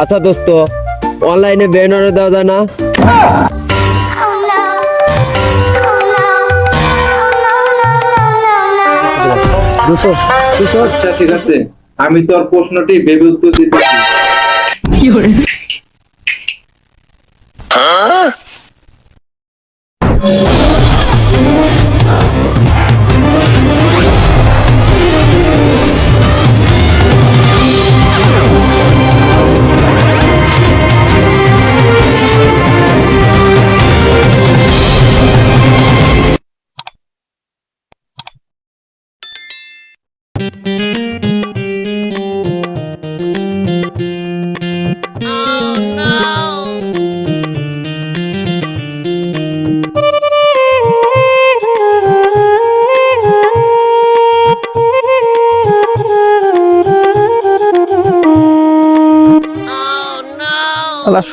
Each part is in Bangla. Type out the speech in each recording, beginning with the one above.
আচ্ছা দোস্ত অনলাইনে ব্রেন অর্ডার দেওয়া যায় না? আচ্ছা ঠিক আছে। আমি তোর প্রশ্নটি ভেবে উত্তর দিতেছি আল্লাহ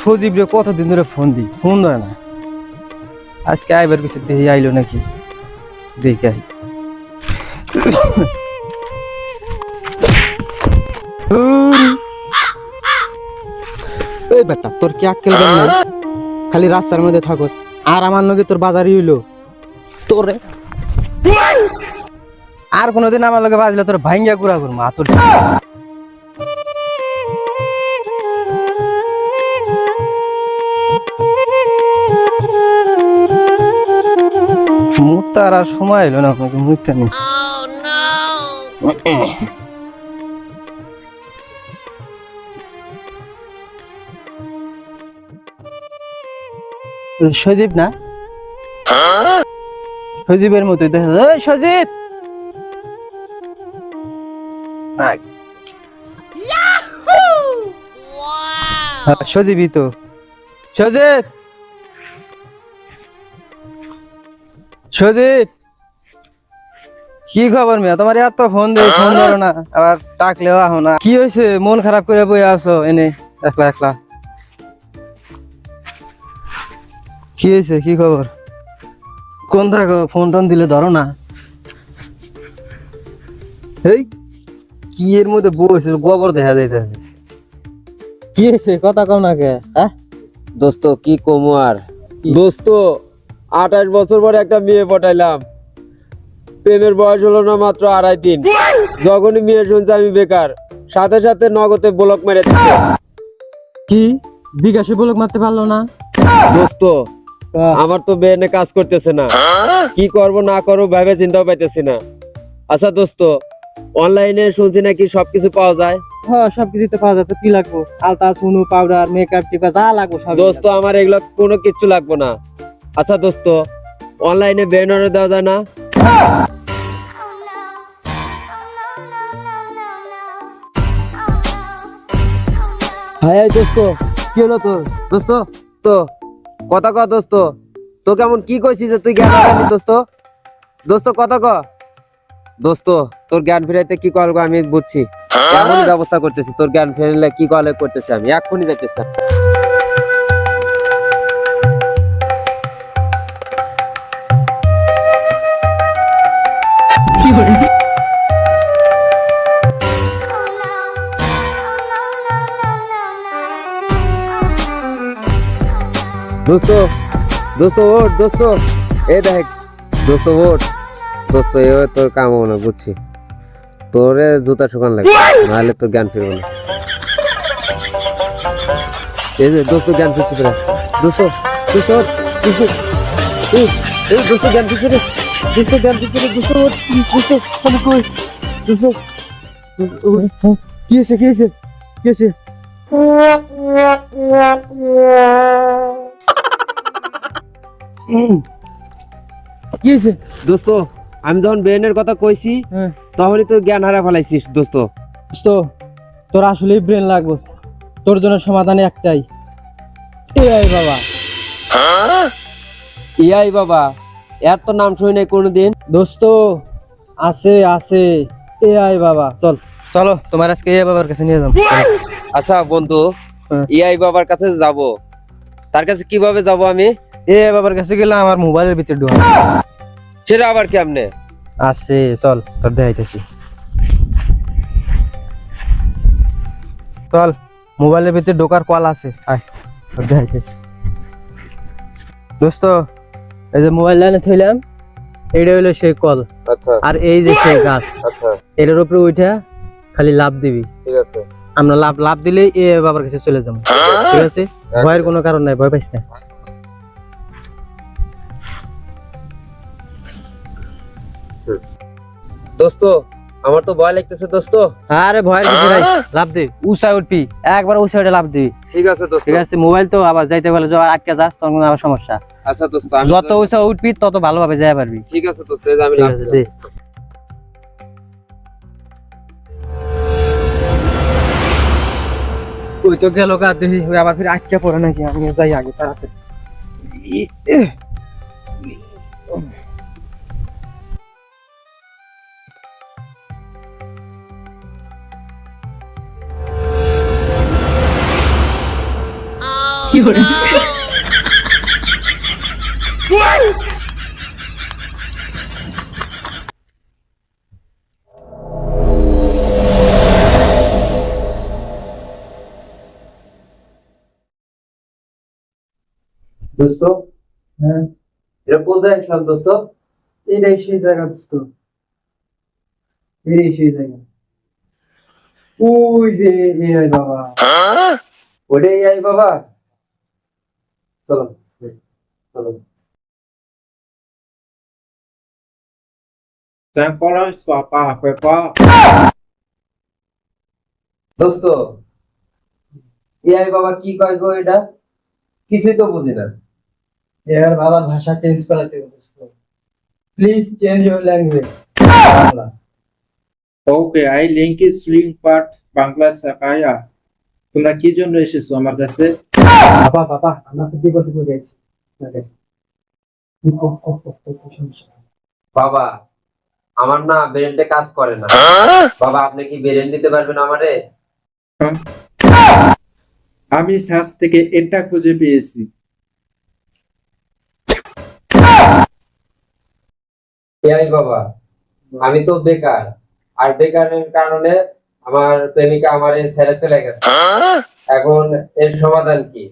সজীব রে কতদিন ধরে ফোন দিই? ফোন ধরে না। আজকে আইবার কিছু দেখি আইলো নাকি? দেখি আই। এই বেটা তোর কি আক্কেল জ্ঞান নাই? খালি রাস্তার মধ্যে থাকস। আর আমার লগে তোর বাজারই হইল। তোরে। আর কোনোদিন আমার লগে বাজলে তোর ভাঙ্গিয়া গুড়া করব তোর মুতার আর সময় এলো না আপনাকে মুইতে নেই সজীব না? সজীবের মতোই দেখা। যায় সজীব! হ্যাঁ, সজীবই তো। সজীব! সজীব! কি খবর মিয়া? তোমার এত ফোন দেই ফোন ধরো না। আবার ডাকলেও আহো না। কি হয়েছে? মন খারাপ করে বই আছো এনে। একলা একলা। কি হয়েছে? কি খবর? কোন থাকো ফোন টোন দিলে ধরো না। এই কি এর মধ্যে বসে গোবর দেখা যাইতেছে। কি হয়েছে? কথা কম না কে হ্যাঁ? দোস্ত কি কমু আর? দোস্ত আঠাশ বছর পরে একটা মেয়ে পটাইলাম। প্রেমের বয়স হলো না মাত্র আড়াই দিন। যখনই মেয়ে শুনছে আমি বেকার। সাথে সাথে নগদে ব্লক মেরে কি? বিকাশে বলক মারতে পারল না? দোস্ত আমার তো বেনে কাজ করতেছে না কি করব না করব ভাবে চিন্তাও পাইতেছি না আচ্ছা দোস্ত অনলাইনে শুনছি নাকি সবকিছু পাওয়া যায় হ্যাঁ সবকিছু তো পাওয়া যায় তো কি লাগবো আলতা সুনু পাউডার মেকআপ টিপা যা লাগবো সব দোস্ত আমার এগুলো কোনো কিচ্ছু লাগবে না আচ্ছা দোস্ত অনলাইনে ব্রেন অর্ডার দেওয়া যায় না হ্যাঁ দোস্ত কি হলো তোর দোস্ত তো কথা ক দোস্ত। তো কেমন কি কইছিস যে তুই জ্ঞান হারালি দোস্ত? দোস্ত কথা ক। দোস্ত তোর জ্ঞান ফিরাইতে কি করব আমি বুঝছি। কেমন ব্যবস্থা করতেছি তোর জ্ঞান ফিরাইলে কি কলে করতেছি আমি? এক্ষুনি যাইতেছি। দোস্ত দোস্ত ওঠ দোস্ত। এ দেখ দোস্ত ওঠ। দোস্ত এ তোর কাম হবে না বুঝছি। তোরে জুতা শুকান লাগবে নাহলে তোর জ্ঞান ফিরবে না। এই যে দোস্ত জ্ঞান ফিরছে তোরা। দোস্ত দোস্ত দোস্ত দোস্ত জ্ঞান ফিরছে রে। দোস্ত জ্ঞান ফিরছে রে দোস্ত ওঠ, দোস্ত আমি কই দোস্ত কি হয়েছে কি হয়েছে? কি হয়েছে? কি হয়েছে? দোস্ত আমি যখন ব্রেনের কথা কইছি হ্যাঁ। তখনই তো জ্ঞান হারা ফেলাইছিস দোস্ত। দোস্ত তোর আসলেই ব্রেন লাগবে। তোর জন্য সমাধান একটাই। এই বাবা। ইয়াই বাবা এর তো নাম শুনি নাই কোনোদিন। দোস্ত আছে আছে। এআই বাবা। চল। চলো তোমার আজকে এআই বাবার কাছে নিয়ে যাব আচ্ছা বন্ধু হ্যাঁ। ইয়াই বাবার কাছে যাব। তার কাছে কীভাবে যাব আমি? এআই বাবার কাছে গেলে আমার মোবাইলের ভিতরে ঢোকা সেটা আবার কেমনে? আছে চল তোর দেখাইতেছি চল মোবাইলের ভিতরে ঢোকার কল আছে আয় তোর দেখাইতেছি দোস্ত এই যে মোবাইল লাইনে থইলাম এইটা হইল সেই কল। আচ্ছা। আর এই যে সেই গাছ আচ্ছা। এটার উপরে উঠে খালি লাভ দিবি। ঠিক আছে। আমরা লাভ লাভ দিলেই এ বাবার কাছে চলে যাব। ঠিক আছে? ভয়ের কোনো কারণ নাই ভয় পাইস না। দোস্ত আমার তো ভয় লাগতেছে দোস্ত। আরে ভয়ের কিছু নাই লাভ দে উঁচাই উঠবি একবার উঁচাই উঠে লাভ দিবি। ঠিক আছে দোস্ত। ঠিক আছে মোবাইল তো আবার যাইতে পারলে যখন আটকে যাস তখন আবার সমস্যা। আচ্ছা দোস্ত যত উঁচা উঠবি তত ভালোভাবে যাই পারবি। ঠিক আছে দোস্ত এই আমি লাভ দে। ওই তো গেল গা দেখি ওই আবার ফির আটকে পড়ে নাকি আমি যাই আগে তাড়াতাড়ি। দোস্ত হ্যাঁ এটা কোন জায়গায় ছিলাম দোস্ত এটাই সেই জায়গা দোস্ত এটাই সেই জায়গা ওই যে এ আই বাবা ওটাই আই বাবা চলো চলো Temporal papá, papá. দোস্ত এআই বাবা কি কয় গো এটা? কিছুই তো বুঝি না। এর বাবার ভাষা চেঞ্জ করাতে হবে দোস্ত। Please change your language okay I link is link part Bangla শেখায়া তোমরা কি জন্য এসেছ আমার কাছে? বাবা বাবা আমরা তো বিপদে পড়ে গেছি? বাবা আমার না ব্রেনটা কাজ করে না। বাবা আপনি কি ব্রেন দিতে পারবেন আমারে? আমি সার্চ থেকে এটা খুঁজে পেয়েছি। এআই বাবা আমি তো বেকার। আর বেকারের কারণে আমার প্রেমিকা আমার ছেড়ে চলে গেছে। এখন এর সমাধান কি?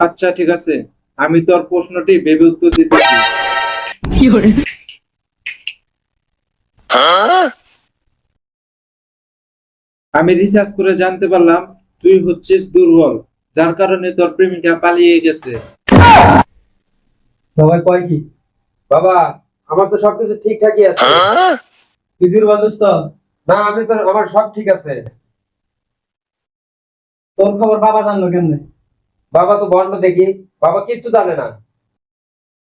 আচ্ছা ঠিক আছে। আমি তোর প্রশ্নটি ভেবে উত্তর দিতেছি। আমি রিসার্চ করে জানতে পারলাম তুই হচ্ছিস দুর্বল যার কারণে তোর প্রেমিকা পালিয়ে গেছে। সবাই কয় কি? বাবা আমার তো সবকিছু ঠিকঠাকই আছে। তুই দুর্বল দোস্ত। না আমি তো আমার সব ঠিক আছে। তোর খবর বাবা জানলো কেমনে? বাবা তো বন্ধ দেখি বাবা কিচ্ছু জানে না।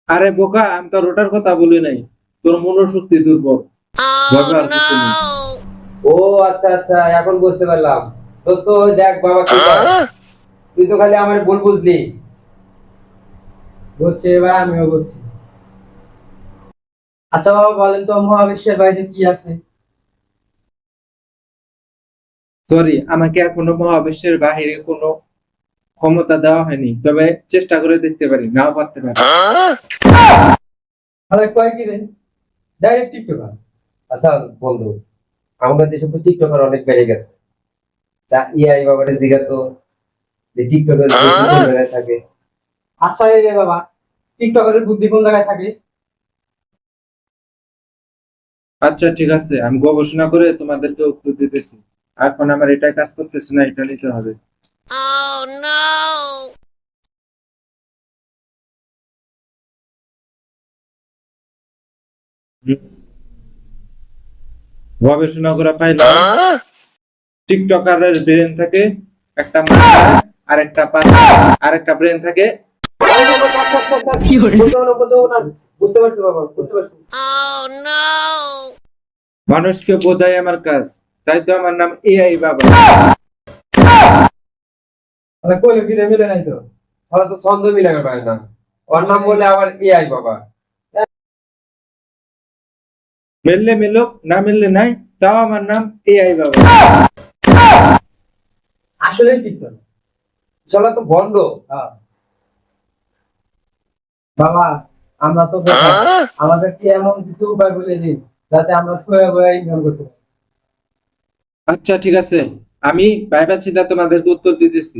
আরে বোকা আমি তোর ওটার কথা বলি নাই। তোর মনোশক্তি দুর্বল। নেই। ও আচ্ছা আচ্ছা এখন বুঝতে পারলাম। দোস্ত দেখ বাবা কি তুই তো খালি আমার ভুল বুঝলি। বুঝছি এবার আমিও বুঝছি আচ্ছা বাবা বলেন তো মহাবিশ্বের বাইরে কি আছে? সরি আমাকে এখনও মহাবিশ্বের বাহিরে কোনো ক্ষমতা দেওয়া হয়নি তবে চেষ্টা করে দেখতে পারি নাও পারতে পারি। কয় কি রে? ডাইরেক্ট টিকটকার আচ্ছা বন্ধু আমাদের দেশে তো টিকটকার অনেক বেড়ে গেছে। তা ইআই বাবারে যে টিকটকের জায়গায় থাকে? আচ্ছা এই বাবা টিকটকারের বুদ্ধি কোন জায়গায় থাকে? আচ্ছা ঠিক আছে আমি গবেষণা করে তোমাদেরকে উত্তর দিতেছি। এখন আমার এটা কাজ করতেছে না এটা নিতে হবে। Oh গবেষণা করে পাইলাম। টিকটকারের ব্রেন থাকে একটা মাথায় আর একটা আর একটা ব্রেন থাকে। Oh no! মানুষকে বোঝাই আমার কাজ। তাই তো আমার নাম এআই বাবা। তাহলে কি মিলে নাই তো? তাহলে তো ছন্দ মিলাতে পারে না ওর নাম বলে আবার এআই বাবা। মিললে মিলুক না মিললে নাই তাও আমার নাম এআই বাবা। আসলে টিকটক চলা তো বন্ধ। হ্যাঁ। বাবা আমরা তো বেকার। আমাদেরকে এমন কিছু উপায় বলে দিন যাতে আমরা বয়ে ইনকাম করতে পারি। আচ্ছা ঠিক আছে। আমি ভাইবা চিন্তা তোমাদেরকে উত্তর দিতেছি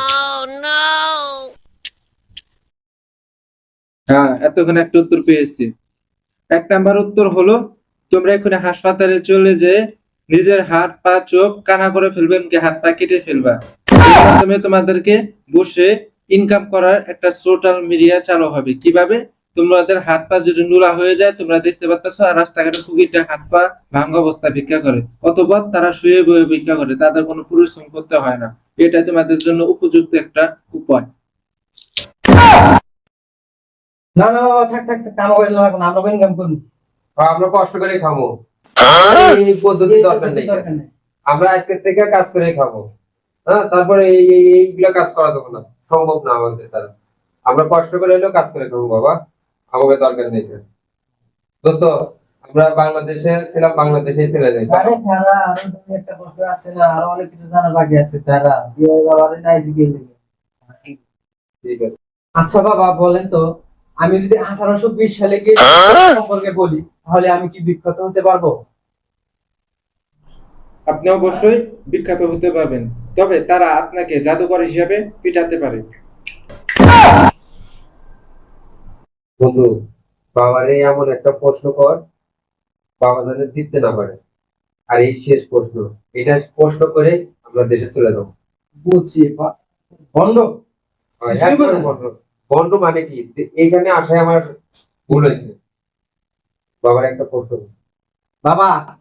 Oh হ্যাঁ এতক্ষণ একটা উত্তর পেয়েছি। এক নাম্বার উত্তর হলো তোমরা এখানে হাসপাতালে চলে যে নিজের হাত পা চোখ কানা করে ফেলবেন কি হাত পা কেটে ফেলবা। মাধ্যমে তোমাদেরকে বসে ইনকাম করার একটা সোশ্যাল মিডিয়া চালু হবে। কীভাবে? তোমাদের হাত পা যদি নোলা হয়ে যায় তোমরা দেখতে পাচ্ছ আর রাস্তাঘাটে কুকিটা হাত পা ভাঙ্গা অবস্থা ভিক্ষা করে। অথবা তারা শুয়ে বয়ে ভিক্ষা করে তাদের কোনো পরিশ্রম করতে হয় না। এটা তোমাদের জন্য উপযুক্ত একটা উপায়। না না বাবা থাক থাক থাক, কাম করে লাগবে আমরা ইনকাম করুন আমরা কষ্ট করে খাব। এই পদ্ধতি দরকার নেই। দরকার নেই। আমরা আজকের থেকে কাজ করে খাব। হ্যাঁ তারপরে এই এই- এইগুলা কাজ করা যাবে না। সম্ভব না আমাদের দ্বারা আমরা কষ্ট করে হলেও কাজ করে খাব বাবা। আমাকে দরকার নেই। দোস্ত আমরা বাংলাদেশে ছিলাম বাংলাদেশেই চলে যাই আরে তারা আরও তুমি একটা প্রশ্ন আছে না আরও অনেক কিছু জানা বাকি আছে তারা বিয়ে বাবারে নাই ঠিক আছে। আচ্ছা বাবা বলেন তো আমি যদি আঠারোশো বিশ সালে গিয়ে সম্পর্কে বলি তাহলে আমি কি বিখ্যাত হতে পারব? আপনি অবশ্যই বিখ্যাত হতে পারবেন তবে তারা আপনাকে জাদুকর হিসাবে পিটাতে পারে। বন্ধু বাবারে এমন একটা প্রশ্ন কর। বাবা যেন জিততে না পারে। আর এই শেষ প্রশ্ন। এটা প্রশ্ন করে আমরা দেশে চলে যাব। বুঝছি হয়, বন্ধ। বন্ধ মানে কি? এইখানে আসায় আমার ভুল হয়েছে। বাবার একটা প্রশ্ন। বাবা